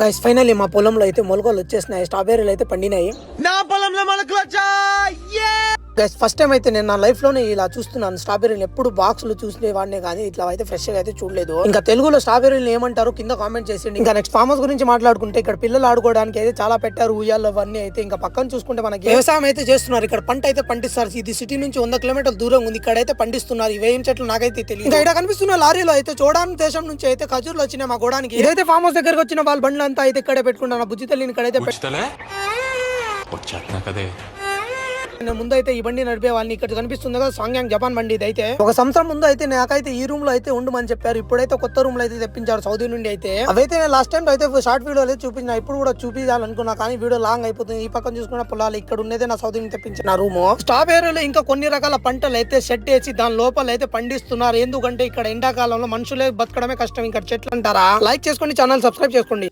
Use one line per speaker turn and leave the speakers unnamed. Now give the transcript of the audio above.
Guys finally మా పొలంలో అయితే మొలకలు వచ్చేసినాయి. స్ట్రాబెర్రీలు అయితే పండినాయి.
నా పొలంలో మొలకలు వచ్చాయి.
గైస్ ఫస్ట్ టైం అయితే నేను నా లైఫ్లోనే ఇలా చూస్తున్నాను. స్ట్రాబెర్రీలు ఎప్పుడు బాక్సులు చూసేవాడినే కానీ ఇట్లా అయితే ఫ్రెష్గా అయితే చూడలేదు. ఇంకా తెలుగులో స్ట్రాబెర్రీలు ఏమంటారు కింద కామెంట్ చేసిండి ఇంకా నెక్స్ట్ ఫార్మర్స్ గురించి మాట్లాడుకుంటే ఇక్కడ పిల్లలు ఆడుకోవడానికి అయితే చాలా పెట్టారు ఉయ్యాలు అవన్నీ అయితే. ఇంకా పక్కన చూసుకుంటే మనకి వ్యవసాయం అయితే చేస్తున్నారు. ఇక్కడ పంట అయితే పండిస్తారు. ఇది సిటీ నుంచి వంద కిలోమీటర్ల దూరం ఉంది. ఇక్కడ అయితే పండిస్తున్నారు. ఇవేం చెట్లు నాకైతే తెలియదు. ఇంకా ఇక్కడ కనిపిస్తున్న లారీలో అయితే చూడడానికి దేశం నుంచి అయితే ఖజూర్లు వచ్చినాయి మా గోడానికి. ఇదైతే ఫార్మ్ హౌస్ దగ్గరకు వచ్చిన వాళ్ళ బండ్లు అంతా అయితే ఇక్కడే పెట్టుకుంటాను బుజ్జి తల్లిని ఇక్కడైతే పెట్ట- నేను ముందు అయితే ఈ బండి నడిపే వాళ్ళని ఇక్కడ కనిపిస్తుంది కదా సాంగ్యాంగ్ జపాన్ బండి ఇది అయితే. ఒక సంవత్సరం ముందు అయితే నాకైతే ఈ రూమ్లో అయితే ఉండమని చెప్పారు. ఇప్పుడైతే కొత్త రూమ్లో అయితే తెప్పించారు సౌదీ నుండి అయితే. అవైతే నేను లాస్ట్ టైం అయితే షార్ట్ వీడియో అయితే చూపించిన ఇప్పుడు కూడా చూపించాలనుకున్నా కానీ వీడియో లాంగ్ అయిపోతుంది. ఈ పక్కన చూసుకున్న పొలాలు ఇక్కడ ఉన్నదే నా సౌదీ నుంచి తెప్పించిన రూమ్ స్ట్రాబెర్రీలో ఇంకా కొన్ని రకాల పంటలు అయితే సెట్ వేసి దాని లోపల అయితే పండిస్తున్నారు. ఎందుకంటే ఇక్కడ ఎండాకాలంలో మనుషులే బతకడమే కష్టం. ఇక్కడ చెట్లు అంటారా? లైక్ చేసుకోండి ఛానల్ సబ్స్క్రైబ్ చేసుకోండి.